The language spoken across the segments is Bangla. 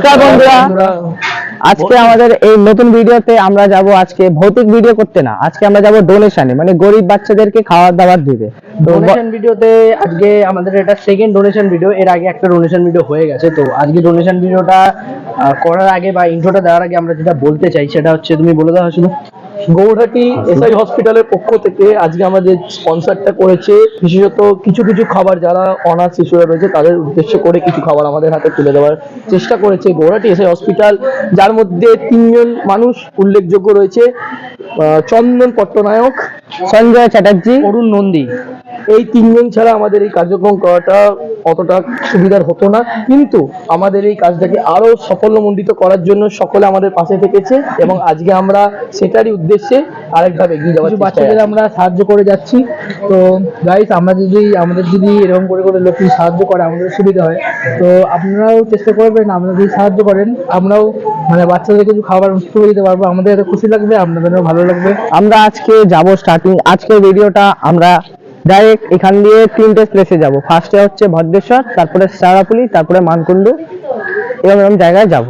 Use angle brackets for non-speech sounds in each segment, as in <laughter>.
নমস্কার বন্ধুরা। আজকে আমাদের এই নতুন ভিডিওতে আমরা যাব আজকে ভৌতিক ভিডিও করতে না আজকে আমরা যাব ডোনেশনে মানে গরিব বাচ্চাদেরকে খাবার দাওয়ার দিতে তো ডোনেশন ভিডিওতে আজকে আমাদের এটা সেকেন্ড ডোনেশন ভিডিও এর আগে একটা ডোনেশন ভিডিও হয়ে গেছে। তো আজকে ডোনেশন ভিডিওটা করার আগে বা ইন্ট্রোটা দেওয়ার আগে আমরা যেটা বলতে চাই সেটা হচ্ছে তুমি বলে দাও শুধু। গৌরহাটি এসআই হসপিটালের পক্ষ থেকে আজকে আমাদের স্পন্সারটা করেছে বিশেষত কিছু কিছু খাবার যারা অনাথ শিশুরা রয়েছে তাদের উদ্দেশ্য করে কিছু খাবার আমাদের হাতে তুলে দেওয়ার চেষ্টা করেছে গৌহাটি এসআই হসপিটাল যার মধ্যে তিনজন মানুষ উল্লেখযোগ্য রয়েছে আহ, চন্দন পট্টনায়ক সঞ্জয় চ্যাটার্জি অরুণ নন্দী। এই তিনজন ছাড়া আমাদের এই কার্যক্রম করাটা অতটা সুবিধার হতো না। কিন্তু আমাদের এই কাজটাকে আরও সাফল্যমণ্ডিত করার জন্য সকলে আমাদের পাশে থেকেছে এবং আজকে আমরা সেটারই উদ্দেশ্যে আরেকভাবে এগিয়ে যাওয়ার বাচ্চাদের আমরা সাহায্য করে যাচ্ছি। তো গাইস আমরা যদি আমাদের যদি এরকম করে করে লোক সাহায্য করে আমাদের সুবিধা হয়। তো আপনারাও চেষ্টা করবেন আপনারা যদি সাহায্য করেন আমরাও মানে বাচ্চাদের কিছু খাবার করে দিতে পারব। আমাদের এত খুশি লাগবে আপনাদেরও ভালো লাগবে। আমরা আজকে যাব স্টার্টিং আজকের ভিডিওটা আমরা ডাইরেক্ট এখান দিয়ে তিনটে প্লেসে যাব। ফার্স্টে হচ্ছে ভদ্রেশ্বর তারপরে সারাপুলি তারপরে মানকুণ্ডু এরকম এরকম জায়গায় যাব।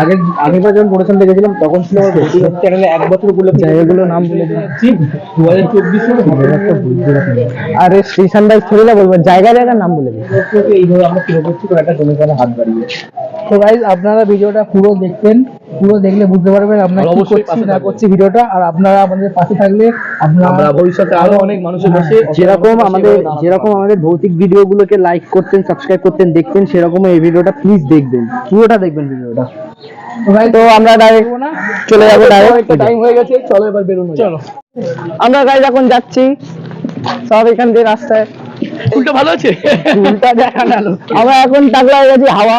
আগে আগেবার যখন ডোনেশন দেখেছিলাম তখন ছিল <laughs> চ্যানেলে এক বছর উপলক্ষে জায়গাগুলোর নাম বলে দিন। দু হাজার চব্বিশে আরে স্টেশন বাইক থোড়ি বলব জায়গা জায়গার নাম বলে দিন। এইভাবে আমরা একটা হাত বাড়িয়ে তো গাইজ আপনারা ভিডিওটা পুরো দেখবেন। পুরো দেখলে বুঝতে পারবেন আমরা কি করছি না করছি ভিডিওটা। আর আপনারা আমাদের পাশে থাকলে আপনারা আমরা ভবিষ্যতে আরও অনেক মানুষের পাশে যেরকম আমাদের যেরকম আমাদের ভৌতিক ভিডিওগুলোকে লাইক করতেন সাবস্ক্রাইব করতেন দেখতেন সেরকম এই ভিডিওটা প্লিজ দেখবেন। পুরোটা দেখবেন ভিডিওটা। তো আমরা ডাইরেক্ট না। চলে যাব ডাইরেক্ট টাইম হয়ে গেছে চলো এবার বেরোনো চলো। আমরা গাইজ এখন যাচ্ছি সব এখান দিয়ে রাস্তায়। উল্টো ভালো আছে? উল্টা দেখা গেল আমরা এখন টাকলা হয়ে গেছি হাওয়া।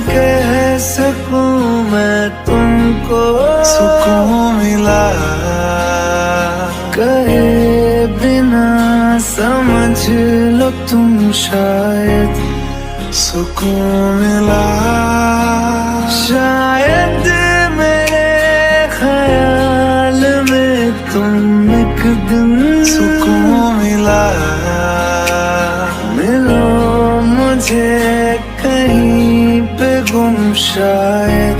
कह सकूँ मैं तुमको सुकून मिला। कहे बिना समझ लो तुम शायद सुकून मिला। शायद मेरे ख्याल में तुम एक दिन सुकून मिला। मिलो मुझे। शायद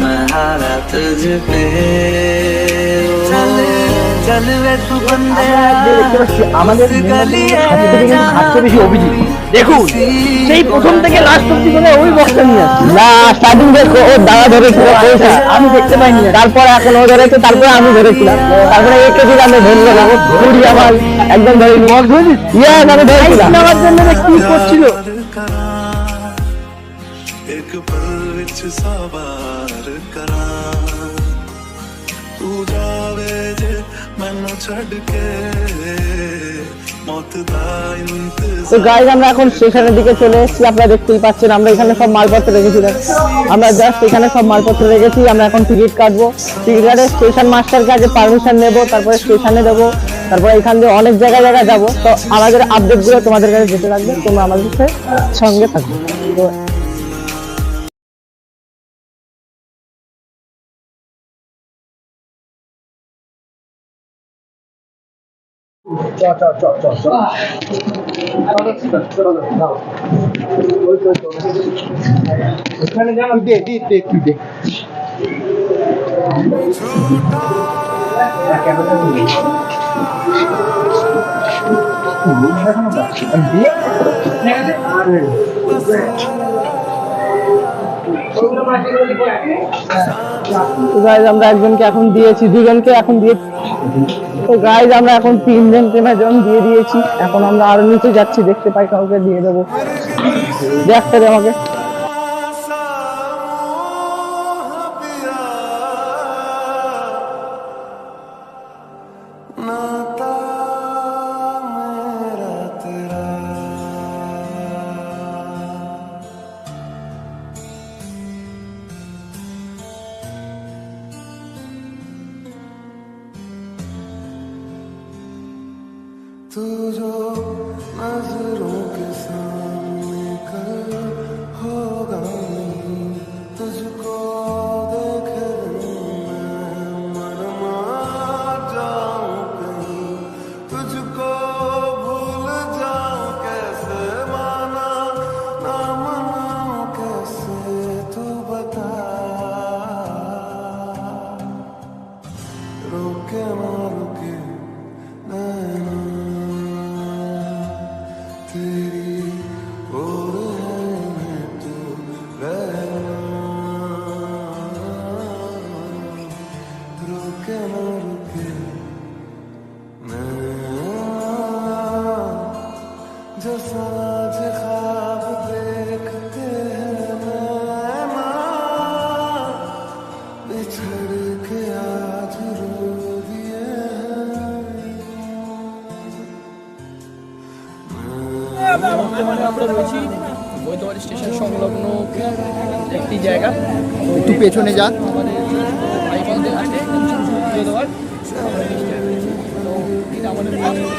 मैं हारा तुझ पे चल चल वे तू बंदे দেখতে পাচ্ছি আমাদের হাতে বেশি অভিজিৎ দেখুন সেই প্রথম থেকে লাস্ট অব্দি করে ওই বক্সটা নিয়ে আসছে না স্টার্টিং দেখো ও দাদা ধরেছিল পয়সা আমি দেখতে পাইনি তারপরে এখন ও ধরেছে তারপরে আমি ধরেছিলাম তারপরে একে দিলাম ধরলো না ও ঘুরি আমার একদম ধরে মগ ধরেছিস ইয়াস আমি ধরেছিলাম আমার জন্য যে কি করছিল ਇੱਕ ਪਲ ਵਿੱਚ ਸਵਾਰ ਕਰਾਂ ਤੂੰ ਜਾਵੇ ਜੇ ਮੈਨੂੰ ਛੱਡ ਕੇ তো গাইজ আমরা এখন স্টেশনের দিকে চলে এসেছি। আপনারা দেখতেই পাচ্ছেন, আমরা এখানে সব মালপত্র রেখেছিলাম আমরা জাস্ট এখানে সব মালপত্র রেখেছি। আমরা এখন টিকিট কাটবো। টিকিট কাটে স্টেশন মাস্টারকে আগে পারমিশন নেব, তারপরে স্টেশনে দেবো। তারপরে এখান দিয়ে অনেক জায়গায় জায়গায় যাব। তো আমাদের আপডেটগুলো তোমাদের কাছে যেতে লাগবে। তোমরা আমাদের সঙ্গে থাকবে তো তো গাইজ আমরা একজনকে এখন দিয়েছি, দুজনকে এখন দিয়ে তো গাইজ আমরা এখন তিনজনকে তিনজন দিয়ে দিয়েছি। এখন আমরা আরও নিচে যাচ্ছি, দেখতে পাই কাউকে দিয়ে দেবো। দেখ আমাকে। আমরা রয়েছি বৈদ্যবাড়ি স্টেশন সংলগ্ন একটি জায়গা। একটু পেছনে যান। আমাদের আমাদের